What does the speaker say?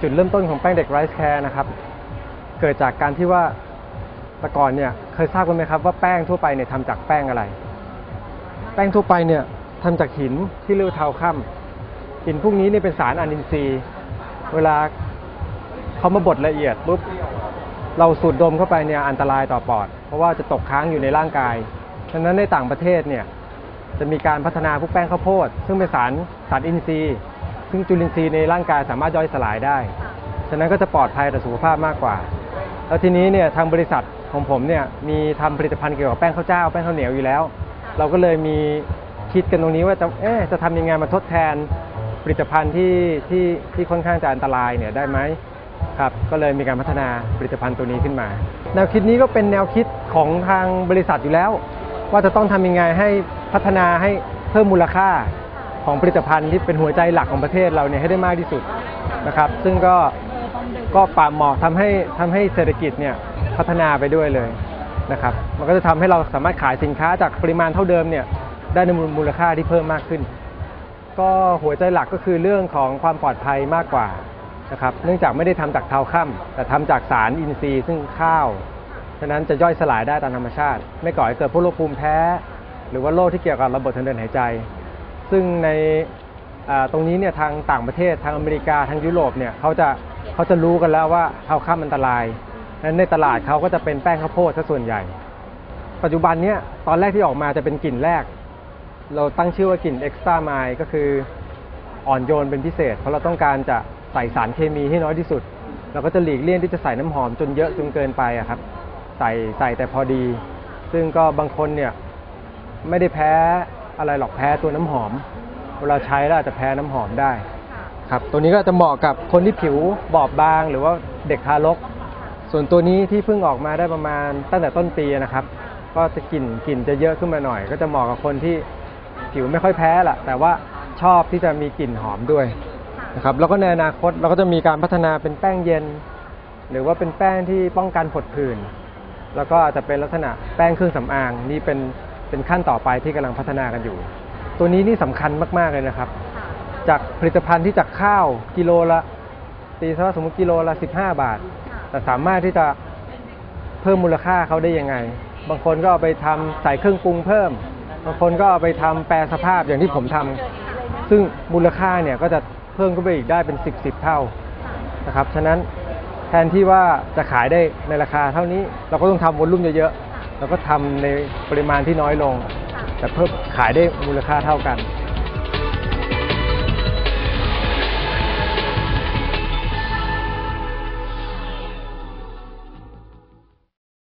จุดเริ่มต้นของแป้งเด็กไรซ์แคร์นะครับเกิดจากการที่ว่าแต่ก่อนเนี่ยเคยทราบกันไหมครับว่าแป้งทั่วไปเนี่ยทำจากแป้งอะไร แป้งทั่วไปเนี่ยทำจากหินที่เรียกว่าเทาค่ำหินพวกนี้เนี่ยเป็นสารอนินทรีย์ เวลาเขามาบดละเอียดปุ๊บเราสูดดมเข้าไปเนี่ยอันตรายต่อปอด เพราะว่าจะตกค้างอยู่ในร่างกายฉะนั้นในต่างประเทศเนี่ยจะมีการพัฒนาพวกแป้งข้าวโพด ซึ่งเป็นสารสารอินทรีย์ ซึ่งจุลินทรีย์ในร่างกายสามารถย่อยสลายได้ ฉะนั้นก็จะปลอดภัยต่อสุขภาพมากกว่า แล้วทีนี้เนี่ยทางบริษัทของผมเนี่ยมีทำผลิตภัณฑ์เกี่ยวกับแป้งข้าวเจ้าแป้งข้าวเหนียวอยู่แล้ว เราก็เลยมีคิดกันตรงนี้ว่าจะเอ๊ะจะทำยังไงมาทดแทนผลิตภัณฑ์ที่ที่ที่ค่อนข้างจะอันตรายเนี่ยได้ไหมครับก็เลยมีการพัฒนาผลิตภัณฑ์ตัวนี้ขึ้นมา แนวคิดนี้ก็เป็นแนวคิดของทางบริษัทอยู่แล้ว ว่าจะต้องทำยังไงให้พัฒนาให้เพิ่มมูลค่า ของผลิตภัณฑ์ที่เป็นหัวใจหลักของประเทศเราเนี่ยให้ได้มากที่สุดนะครับ ซึ่งก็ก็ปาเหมาะทำให้ทำให้เศรษฐกิจเนี่ยพัฒนาไปด้วยเลยนะครับ มันก็จะทำให้เราสามารถขายสินค้าจากปริมาณเท่าเดิมเนี่ยได้ในมูลค่าที่เพิ่มมากขึ้น ก็หัวใจหลักก็คือเรื่องของความปลอดภัยมากกว่านะครับ เนื่องจากไม่ได้ทำจากเทาค่ำแต่ทำจากสารอินทรีย์ ซึ่งข้าวฉะนั้นจะย่อยสลายได้ตามธรรมชาติ ไม่ก่อให้เกิดพวกโรคภูมิแพ้ หรือว่าโรคที่เกี่ยวกับระบบทางเดินหายใจ ซึ่งในตรงนี้เนี่ยทางต่างประเทศทางอเมริกาทางยุโรปเนี่ยเขาจะเขาจะรู้กันแล้วว่าเทาค่ำอันตรายนั้นในตลาดเขาก็จะเป็นแป้งข้าวโพดซะส่วนใหญ่ ปัจจุบันเนี่ยตอนแรกที่ออกมาจะเป็นกลิ่นแรก เราตั้งชื่อว่ากลิ่น extra mile ก็คืออ่อนโยนเป็นพิเศษ เพราะเราต้องการจะใส่สารเคมีให้น้อยที่สุด เราก็จะหลีกเลี่ยงที่จะใส่น้ำหอมจนเยอะจนเกินไปอะครับ ใส่ใส่แต่พอดี ซึ่งก็บางคนเนี่ยไม่ได้แพ้ อะไรหรอกแพ้ตัวน้ำหอม เวลาใช้แล้วอาจจะแพ้น้ำหอมได้ครับตัวนี้ก็จะเหมาะกับคนที่ผิวบอบบาง หรือว่าเด็กทารก ส่วนตัวนี้ที่เพิ่งออกมาได้ประมาณตั้งแต่ต้นปีนะครับ ก็จะกลิ่นกลิ่นจะเยอะขึ้นมาหน่อย ก็จะเหมาะกับคนที่ผิวไม่ค่อยแพ้แหละแต่ว่าชอบที่จะมีกลิ่นหอมด้วยนะครับแล้วก็ในอนาคตเราก็จะมีการพัฒนาเป็นแป้งเย็น หรือว่าเป็นแป้งที่ป้องกันผดผื่น แล้วก็อาจจะเป็นลักษณะแป้งเครื่องสำอางนี่เป็น เป็นขั้นต่อไปที่กำลังพัฒนากันอยู่ ตัวนี้นี่สำคัญมาก ๆ เลยนะครับ จากผลิตภัณฑ์ที่จากข้าวกิโลละตีซะว่าสมมติกิโลละ 15 บาท แต่สามารถที่จะเพิ่มมูลค่าเขาได้ยังไง บางคนก็เอาไปทำใส่เครื่องปรุงเพิ่ม บางคนก็เอาไปทำแปรสภาพอย่างที่ผมทำซึ่งมูลค่าเนี่ยก็จะเพิ่มขึ้นไปอีกได้เป็น 10 10เท่านะครับ ฉะนั้นแทนที่ว่าจะขายได้ในราคาเท่านี้เราก็ต้องทำวอลลุ่มเยอะๆ เราก็ทำในปริมาณที่น้อยลงแต่เพิ่มขายได้มูลค่าเท่ากัน